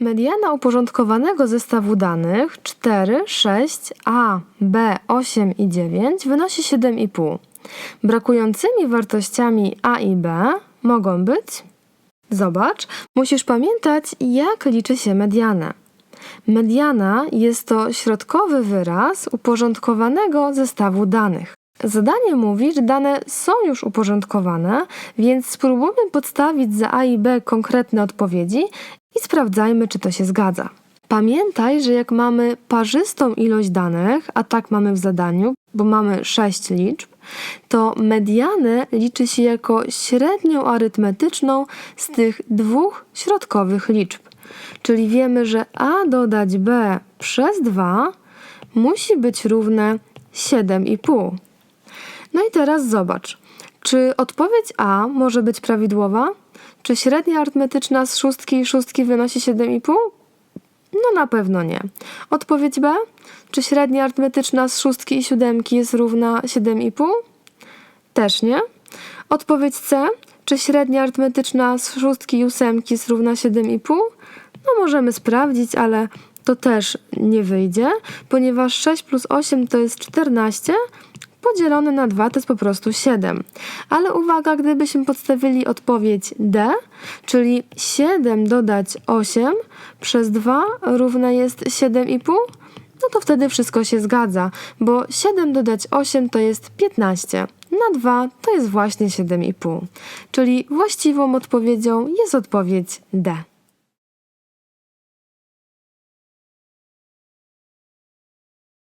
Mediana uporządkowanego zestawu danych 4, 6, A, B, 8 i 9 wynosi 7,5. Brakującymi wartościami A i B mogą być. Zobacz, musisz pamiętać, jak liczy się medianę. Mediana jest to środkowy wyraz uporządkowanego zestawu danych. Zadanie mówi, że dane są już uporządkowane, więc spróbujmy podstawić za A i B konkretne odpowiedzi i sprawdzajmy, czy to się zgadza. Pamiętaj, że jak mamy parzystą ilość danych, a tak mamy w zadaniu, bo mamy 6 liczb, to medianę liczy się jako średnią arytmetyczną z tych dwóch środkowych liczb. Czyli wiemy, że a dodać b przez 2 musi być równe 7,5. No i teraz zobacz, czy odpowiedź A może być prawidłowa? Czy średnia arytmetyczna z szóstki i szóstki wynosi 7,5? No na pewno nie. Odpowiedź B? Czy średnia arytmetyczna z szóstki i siódemki jest równa 7,5? Też nie. Odpowiedź C? Czy średnia arytmetyczna z szóstki i ósemki jest równa 7,5? No możemy sprawdzić, ale to też nie wyjdzie, ponieważ 6 plus 8 to jest 14, podzielone na 2 to jest po prostu 7. Ale uwaga, gdybyśmy podstawili odpowiedź D, czyli 7 dodać 8 przez 2 równe jest 7,5, no to wtedy wszystko się zgadza, bo 7 dodać 8 to jest 15. Na 2 to jest właśnie 7,5. Czyli właściwą odpowiedzią jest odpowiedź D.